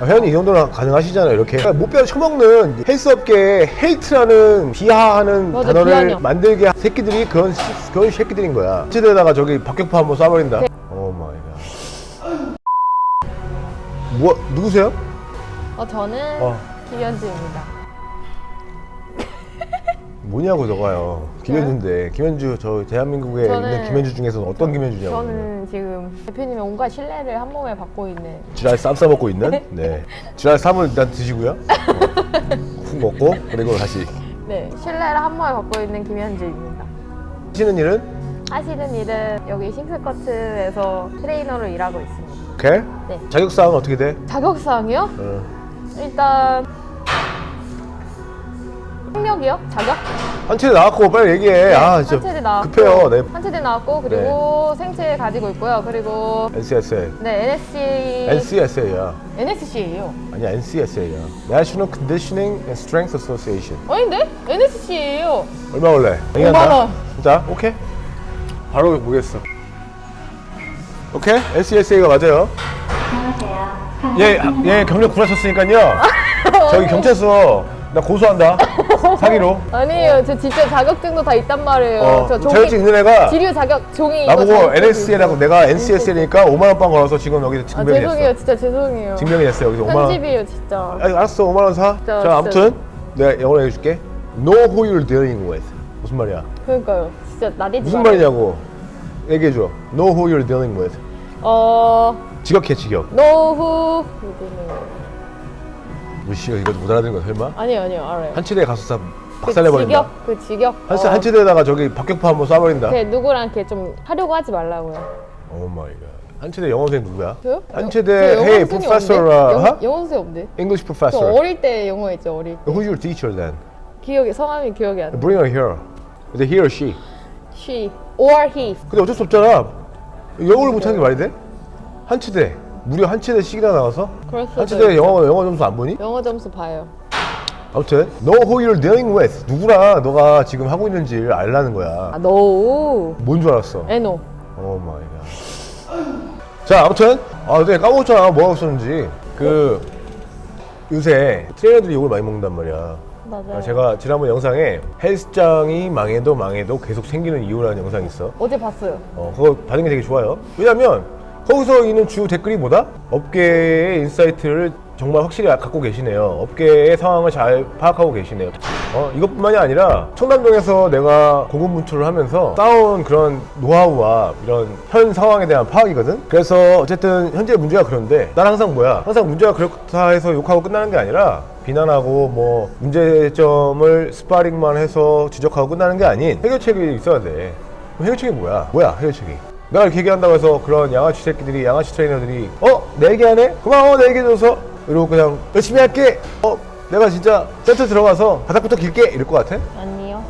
아, 회원님 이 정도는 가능하시잖아요 이렇게 그러니까 못뼈 처먹는 헬스업계에 헬트라는 비하하는 맞아, 단어를 비하냐. 만들게 한 새끼들이 그런 시- 그런 새끼들인 거야 치대에다가 저기 박격포 한번 쏴버린다 네. 오 마이 갓 뭐 누구세요? 어, 저는 어. 김현주입니다. 뭐냐고 너가요 김현주인데 김현주 저 대한민국에 저는- 있는 김현주 중에서는 어떤 김현주냐고 저는 지금 대표님의 온갖 신뢰를 한 몸에 받고 있는 지랄 쌈 싸먹고 있는 네 지랄 쌈을 일단 드시고요 어. 훅 먹고 그리고 다시 네 신뢰를 한 몸에 받고 있는 김현주입니다. 하시는 일은 하시는 일은 여기 싱스커트에서 트레이너로 일하고 있습니다. 오케이 네. 자격사항은 어떻게 돼? 자격사항이요? 어. 일단 학력이요? 자격? 한채 나왔고 빨리 얘기해 아한 진짜 체대 나왔고 급해요 네 한 체대 나왔고 그리고 생체 가지고 있고요. 그리고 NCSA 네 NSC NCSA야 NSC예요. 아니야 NCSA야 National Conditioning and Strength Association 아닌데? NSC예요. 얼마 걸래? 5만 원. 진짜? 오케이 바로 보겠어 오케이 NCSA가 맞아요 얘, 얘 경력 구라쳤으니까요 저기 경찰서 나 고소한다 사기로 아니에요. 저 진짜 자격증도 다 있단 말이에요. 어, 저 종이 자격증 있는 애가 지류 자격 종이 이거 나보고 자격증도 NSC라고 있어요. 내가 NCS니까 5만 원빵 걸어서 지금 여기 아 증명이 죄송해요. 됐어 진짜 죄송해요. 증명이 됐어 여기서 5만 원 편집이에요 진짜. 아니, 알았어 5만 원 사. 진짜, 자 아무튼 내가 영어로 해줄게. Know who you're dealing with. 무슨 말이야? 그러니까요. 진짜 나대지 무슨 말아요. 말이냐고. 얘기해줘. Know who you're dealing with. 어 직역해 직역. 노후 무시가 이거 못 알아듣는 거 설마? 아니요 아니요 알아요. 한치대 가서 다그 박살내버린다. 직역 그 직역. 한 어, 한치대에다가 저기 박격포 한번 쏴버린다. 그 누구랑 이렇게 좀 하려고 하지 말라고요. 오 마이 갓. 한치대 영어 선생 누구야? 저요? 한치대 저 영어 Hey 선생님 professor. 없는데? 영, huh? 영어 선생 없는데? English 저 professor. 어릴 때 영어 했죠 어릴 때. Who's your teacher then? 기억이 성함이 기억이 안 나. Bring her here. Is it he or she? She or he. 근데 어쩔 수 없잖아. 영어를 못하는 게 말이 돼? 한치대. 무려 한 치대씩이나 나와서? 그럴 수도 한 치대 있죠. 영어 영어 점수 안 보니? 영어 점수 봐요. 아무튼 know who you're dealing with. 누구랑 너가 지금 하고 있는지를 알라는 거야. 아 no. 뭔 줄 알았어? 에노. 오 마이 갓. 자, 아무튼 아, 내가 까먹었잖아. 뭐 하고 있었는지. 그 요새 트레이너들이 욕을 많이 먹는단 말이야. 맞아요. 아, 제가 지난번 영상에 헬스장이 망해도 망해도 계속 생기는 이유라는 영상이 있어. 어제 봤어요. 어, 그거 반응이 되게 좋아요. 왜냐면 거기서 있는 주 댓글이 뭐다? 업계의 인사이트를 정말 확실히 갖고 계시네요. 업계의 상황을 잘 파악하고 계시네요. 어, 이것뿐만이 아니라 청담동에서 내가 고군분투를 하면서 쌓아온 그런 노하우와 이런 현 상황에 대한 파악이거든. 그래서 어쨌든 현재 문제가 그런데 난 항상 뭐야? 항상 문제가 그렇다 해서 욕하고 끝나는 게 아니라 비난하고 뭐 문제점을 스파링만 해서 지적하고 끝나는 게 아닌 해결책이 있어야 돼. 해결책이 뭐야? 뭐야 해결책이? 내가 이렇게 얘기한다고 해서 그런 양아치 새끼들이 양아치 트레이너들이 어? 내 얘기하네? 고마워 내 얘기해줘서 이러고 그냥 열심히 할게 어? 내가 진짜 센터 들어가서 바닥부터 길게 이럴 것 같아? 아니요.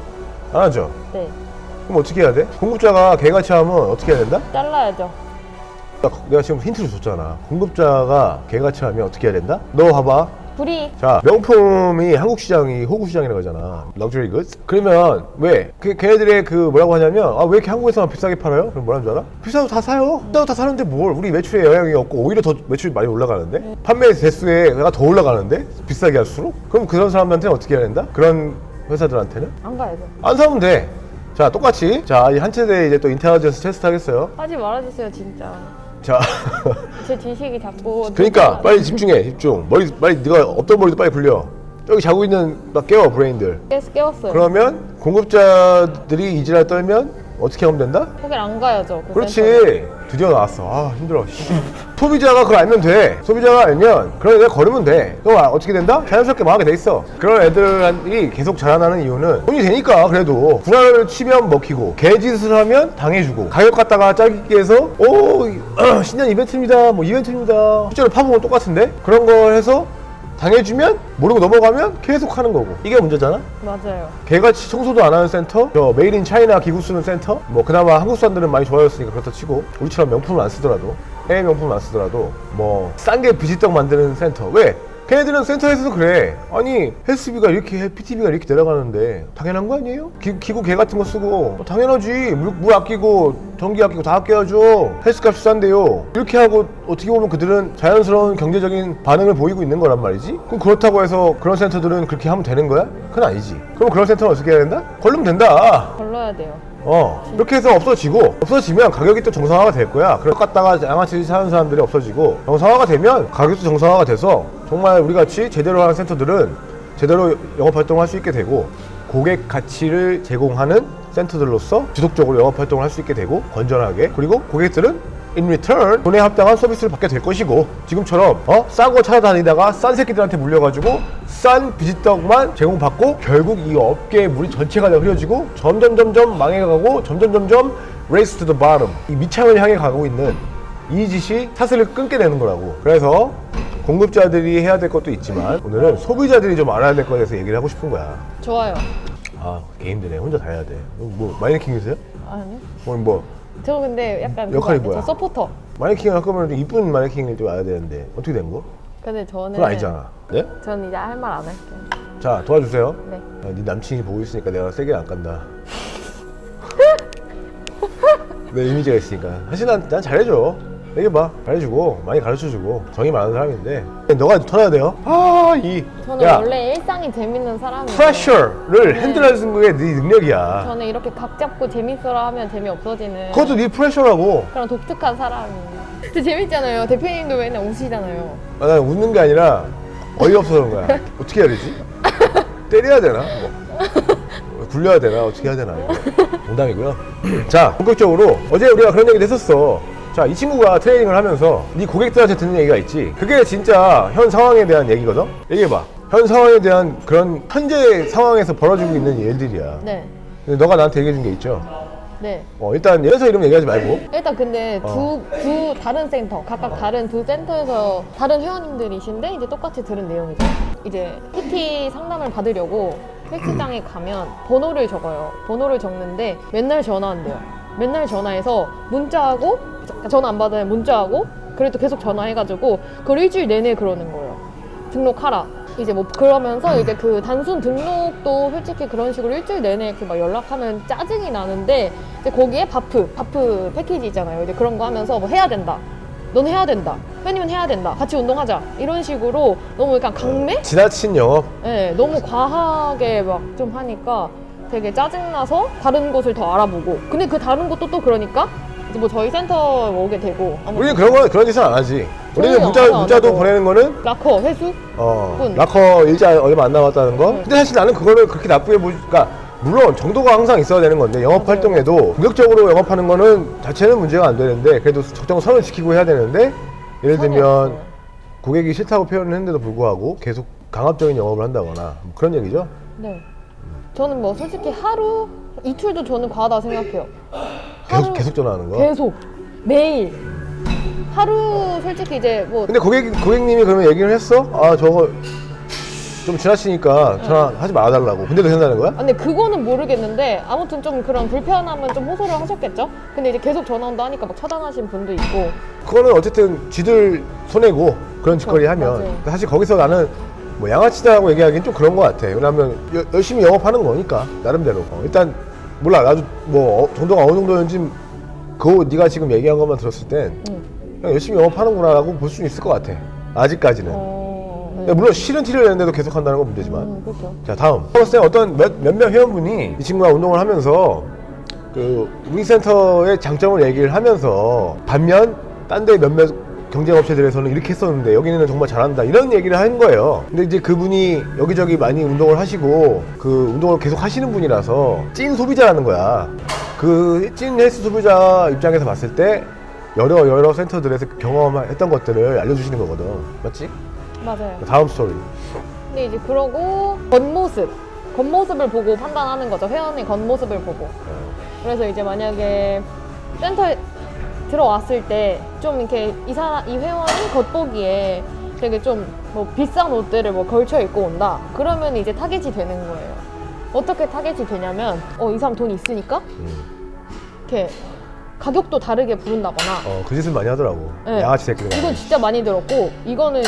안 하죠? 네. 그럼 어떻게 해야 돼? 공급자가 개같이 하면 어떻게 해야 된다? 잘라야죠. 내가 지금 힌트를 줬잖아 공급자가 개같이 하면 어떻게 해야 된다? 너 봐봐 불이 자 명품이 한국 시장이 호구 시장이라고 하잖아. 럭셔리 굿 그러면 왜? 그, 걔네들의 그 뭐라고 하냐면 아 왜 이렇게 한국에서만 비싸게 팔아요? 그럼 뭐라는 줄 알아? 비싸도 다 사요. 비싸도 다 사는데 뭘? 우리 매출에 영향이 없고 오히려 더 매출이 많이 올라가는데? 판매 대수에 내가 더 올라가는데? 비싸게 할수록? 그럼 그런 사람들한테는 어떻게 해야 된다? 그런 회사들한테는? 안 가야죠. 안 사면 돼 자 똑같이. 자이 한 채대 이제 또 인텔리전스 테스트 하겠어요. 하지 말아주세요 진짜. 자 제 지식이 자꾸. 그러니까 빨리 집중해 집중 머리 빨리 네가 없던 머리도 빨리 불려 여기 자고 있는 막 깨워 브레인들 깨, 깨웠어요. 그러면 공급자들이 이지랄 떨면 어떻게 하면 된다? 거길 안 가야죠. 그 센터에. 드디어 나왔어. 아 힘들어. 씨. 소비자가 그걸 알면 돼. 소비자가 알면 그런 애들 걸으면 돼. 그럼 아, 어떻게 된다? 자연스럽게 망하게 돼 있어. 그런 애들이 계속 자라나는 이유는 돈이 되니까 그래도 불화를 치면 먹히고 개짓을 하면 당해주고 가격 갖다가 짜깁기 해서 오 신년 이벤트입니다. 뭐 이벤트입니다. 실제로 파보면 똑같은데? 그런 걸 해서 당해주면 모르고 넘어가면 계속 하는 거고 이게 문제잖아 맞아요. 개같이 청소도 안 하는 센터, 저 메이드 인 차이나 기구 쓰는 센터, 뭐 그나마 한국 사람들은 많이 좋아졌으니까 그렇다 치고 우리처럼 명품을 안 쓰더라도 해외 명품을 안 쓰더라도 뭐 싼 게 비지떡 만드는 센터 왜? 걔네들은 센터에서도 그래. 아니 헬스비가 이렇게 해, PT비가 이렇게 내려가는데 당연한 거 아니에요? 기, 구개 같은 거 쓰고 어, 당연하지. 물, 물 아끼고 전기 아끼고 다 아껴야죠. 헬스값이 싼데요. 이렇게 하고 어떻게 보면 그들은 자연스러운 경제적인 반응을 보이고 있는 거란 말이지. 그럼 그렇다고 해서 그런 센터들은 그렇게 하면 되는 거야? 그건 아니지. 그럼 그런 센터는 어떻게 해야 된다? 걸르면 된다. 걸러야 돼요. 어 이렇게 해서 없어지고 없어지면 가격이 또 정상화가 될 거야 그래 갔다가 양아치 사는 사람들이 없어지고 정상화가 되면 가격도 정상화가 돼서 정말 우리 같이 제대로 하는 센터들은 제대로 영업 활동을 할 수 있게 되고 고객 가치를 제공하는 센터들로서 지속적으로 영업 활동을 할 수 있게 되고 건전하게 그리고 고객들은 in return 돈에 합당한 서비스를 받게 될 것이고 지금처럼 어? 싼거 찾아다니다가 싼 새끼들한테 물려가지고 싼 비지떡만 제공받고 결국 이 업계의 물이 전체가 다 흐려지고 점점 점점 망해가고 점점 점점 race to the bottom 이 밑창을 향해 가고 있는 이 짓이 사슬을 끊게 되는 거라고 그래서 공급자들이 해야 될 것도 있지만 오늘은 소비자들이 좀 알아야 될 거에 대해서 얘기를 하고 싶은 거야 좋아요. 아 개인들네 혼자 다 해야 돼 뭐 마이네킹이세요? 아니요. 오늘 뭐 저 근데 약간 역할이 그거 아니에요? 뭐야? 저 서포터. 마네킹 할 거면 좀 이쁜 마네킹을 좀 와야 되는데 어떻게 된 거? 근데 저는 그건 아니잖아. 네? 저는 이제 할 말 안 할게요. 자 도와주세요. 네. 아, 네 남친이 보고 있으니까 내가 세게 안 간다. 내 이미지가 있으니까. 사실 난, 난 잘해줘. 얘기해봐. 잘해주고 많이 가르쳐주고 정이 많은 사람인데 너가 털어야 돼요. 아이 저는 야 원래 일상이 재밌는 사람이에요. 프레셔를 네. 핸들하는 게네 능력이야. 저는 이렇게 각 잡고 재밌어라 하면 재미 없어지는 그것도 네 프레셔라고. 그런 독특한 사람이에요. 근데 재밌잖아요. 대표님도 맨날 우시잖아요. 아, 난 웃는 게 아니라 어이없어서 그런 거야. 어떻게 해야 되지? 때려야 되나? 뭐. 굴려야 되나? 어떻게 해야 되나? 이거. 농담이고요. 자, 본격적으로 어제 우리가 그런 얘기를 했었어. 자, 이 친구가 트레이닝을 하면서 네 고객들한테 듣는 얘기가 있지. 그게 진짜 현 상황에 대한 얘기거든? 얘기해봐. 현 상황에 대한 그런 현재 상황에서 벌어지고 있는 일들이야. 네. 근데 너가 나한테 얘기해 준 게 있죠. 네. 어, 일단 예서 이름 얘기하지 말고. 일단 근데 어. 두, 두 다른 센터, 각각 다른 두 센터에서 다른 회원님들이신데 이제 똑같이 들은 내용이죠. 이제 PT 상담을 받으려고 헬스장에 가면 번호를 적어요. 번호를 적는데 맨날 전화 한대요. 맨날 전화해서 문자하고 전화 안 받아요. 문자하고 그래도 계속 전화해가지고 그걸 일주일 내내 그러는 거예요. 등록하라. 이제 뭐 그러면서 이제 그 단순 등록도 솔직히 그런 식으로 일주일 내내 이렇게 막 연락하면 짜증이 나는데 이제 거기에 바프, 바프 패키지 있잖아요. 이제 그런 거 하면서 뭐 해야 된다. 넌 해야 된다. 회원님은 해야 된다. 같이 운동하자. 이런 식으로 너무 약간 강매? 지나친 영업. 네, 너무 과하게 막 좀 하니까 되게 짜증나서 다른 곳을 더 알아보고. 근데 그 다른 곳도 또 그러니까 이제 뭐 저희 센터 오게 되고. 아무튼 우리는 그런 거 그런 짓은 안 하지. 우리는 저희는 문자 안. 문자도 보내는 거는 라커, 회수? 어, 분. 라커 일자 얼마 안 남았다는 거. 네. 근데 사실 나는 그거를 그렇게 나쁘게 보지, 그러니까 물론 정도가 항상 있어야 되는 건데 영업 맞아요. 활동에도 공격적으로 영업하는 거는 자체는 문제가 안 되는데 그래도 적정 선을 지키고 해야 되는데 예를 선이 들면 없어요. 고객이 싫다고 표현을 했는데도 불구하고 계속 강압적인 영업을 한다거나 뭐 그런 얘기죠. 네. 저는 뭐 솔직히 하루 이틀도 저는 과하다 생각해요. 계속 하루- 계속 전화하는 거. 계속 매일 하루 솔직히 이제 뭐 근데 고객 고객님이 그러면 얘기를 했어? 아 저거 좀 지나치니까 전화하지 말아달라고. 근데도 된다는 거야? 아, 근데 그거는 모르겠는데 아무튼 좀 그런 불편함은 좀 호소를 하셨겠죠? 근데 이제 계속 전화 온다 하니까 막 차단하신 분도 있고 그거는 어쨌든 쥐들 손해고 그런 짓거리 하면 맞아요. 사실 거기서 나는 뭐 양아치다라고 얘기하기는 좀 그런 것 같아. 왜냐하면 여- 열심히 영업하는 거니까 나름대로. 어, 일단 몰라. 나도 뭐 어, 정도가 어느 정도였는지 그거 네가 지금 얘기한 것만 들었을 땐 응. 그냥 열심히 영업하는구나라고 볼 수는 있을 것 같아. 아직까지는. 어... 네. 근데 물론 싫은 티를 내는데도 계속 한다는 건 문제지만. 음, 그렇죠. 자 다음. 버스에 어떤 몇, 몇몇 회원분이 이 친구가 운동을 하면서 그 우리 센터의 장점을 얘기를 하면서 반면 딴 데 몇몇 경쟁업체들에서는 이렇게 했었는데 여기는 정말 잘한다 이런 얘기를 하는 거예요 근데 이제 그분이 여기저기 많이 운동을 하시고 그 운동을 계속 하시는 분이라서 찐 소비자라는 거야 그 찐 헬스 소비자 입장에서 봤을 때 여러 여러 센터들에서 경험했던 것들을 알려주시는 거거든 맞지? 맞아요. 다음 스토리 근데 이제 그러고 겉모습, 겉모습을 보고 판단하는 거죠. 회원의 겉모습을 보고. 그래서 이제 만약에 센터에 들어왔을 때 좀 이렇게 이 사람 이 회원이 겉보기에 되게 좀 뭐 비싼 옷들을 뭐 걸쳐 입고 온다. 그러면 이제 타겟이 되는 거예요. 어떻게 타겟이 되냐면 어 이 사람 돈 있으니까 음. 이렇게 가격도 다르게 부른다거나 어, 그 짓을 많이 하더라고. 네. 양아치 새끼들. 이건 진짜 많이 들었고 이거는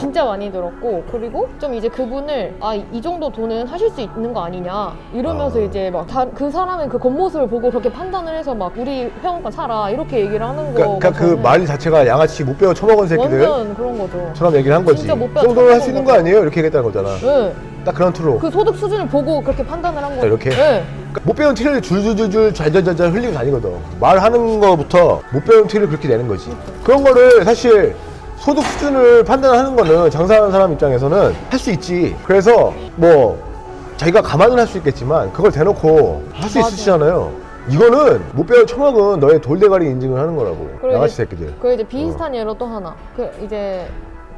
진짜 많이 들었고 그리고 좀 이제 그분을 아 이 정도 돈은 하실 수 있는 거 아니냐 이러면서 아. 이제 막 그 사람의 그 겉모습을 보고 그렇게 판단을 해서 막 우리 회원권 사라 이렇게 얘기를 하는 거 그러니까, 그러니까 그말 자체가 양아치 못 배워 처먹은 새끼들 완전 그런 거죠. 처럼 얘기를 한 거지. 진짜 못이 배워 정도는 할수 있는 거. 아니에요? 이렇게 얘기했다는 거잖아. 네. 딱 그런 투로. 그 소득 수준을 보고 그렇게 판단을 한 거죠. 이렇게? 네. 그러니까 못 배운 티를 줄줄줄줄 잘잘잘잘 흘리고 다니거든. 말하는 거부터 못 배운 티를 그렇게 내는 거지. 그런 거를 사실 소득 수준을 판단하는 거는 장사하는 사람 입장에서는 할 수 있지. 그래서 뭐 자기가 감안은 할수 있겠지만 그걸 대놓고 할 수 맞아. 있으시잖아요. 이거는 못 배운 처먹은 너의 돌대가리 인증을 하는 거라고. 그리고 이제- 새끼들. 그 이제 어. 비슷한 예로 또 하나. 그 이제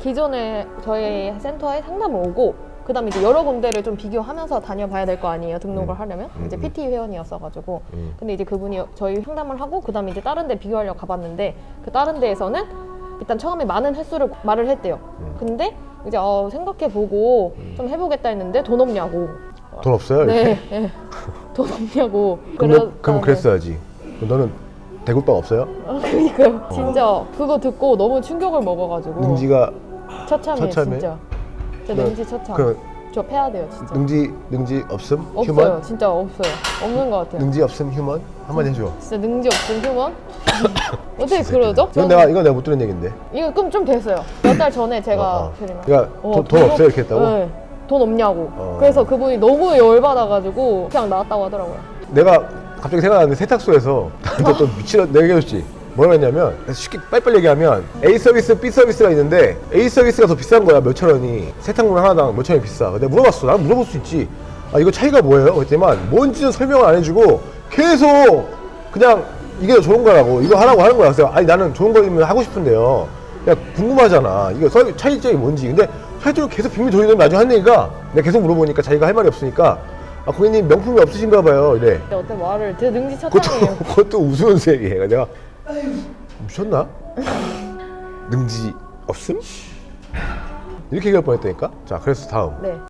기존에 저희 센터에 상담을 오고 그다음에 이제 여러 군데를 좀 비교하면서 다녀봐야 될 거 아니에요 등록을 음. 하려면 음, 이제 음. PT 회원이었어가지고 음. 근데 이제 그분이 저희 상담을 하고 그다음에 이제 다른 데 비교하려고 가봤는데 그 다른 데에서는 일단 처음에 많은 횟수를 말을 했대요 음. 근데 이제 어, 생각해보고 좀 해보겠다 했는데 돈 없냐고 돈 없어요? 이렇게? 네, 네. 돈 없냐고 그럼, 그럼 그랬어야지. 너는 대굴빵 없어요? 아, 그러니까요 진짜 그거 듣고 너무 충격을 먹어가지고 능지가 처참해 처참해? 진짜 진짜 그럼- 능지 처참 그럼 저 패야 돼요 진짜 능지 능지 없음? 없어요 휴먼? 진짜 없어요 없는 것 같아요 능지 없음 휴먼? 한마디 해줘. 진짜 능지 없은 휴먼 어떻게 그러죠? 이건 내가 이건 내가 못 들은 얘긴데. 이거 그럼 좀 됐어요 몇 달 전에 제가 어, 어. 그러니까 어, 돈, 돈 없- 없어요 이렇게 했다고? 네, 돈 없냐고 어. 그래서 그분이 너무 열받아가지고 그냥 나왔다고 하더라고요 내가 갑자기 생각나는데 세탁소에서 나한테 또 미치는 내가 얘기해줬지. 뭐라 했냐면 쉽게 빨리빨리 얘기하면 A 서비스, B 서비스가 있는데 A 서비스가 더 비싼 거야 몇 천 원이 세탁물 하나당 몇 천 원이 비싸. 내가 물어봤어. 난 물어볼 수 있지. 아 이거 차이가 뭐예요? 그랬더니만 뭔지는 설명을 안 해주고 계속 그냥 이게 더 좋은 거라고 이거 하라고 하는 거야. 그래서 아니 나는 좋은 거면 하고 싶은데요. 그냥 궁금하잖아. 이거 서- 차이점이 뭔지. 근데 차이점을 계속 빙빙 돌리더니 나중에 한 얘기가 내가 계속 물어보니까 자기가 할 말이 없으니까 아 고객님 명품이 없으신가 봐요. 이래. 어때 말을 되게 능지 그것도 처참해요 그것도 웃으면서 얘기해. 내가 미쳤나? 능지 없음? 이렇게 얘기할 뻔했다니까. 자, 그래서 다음. 네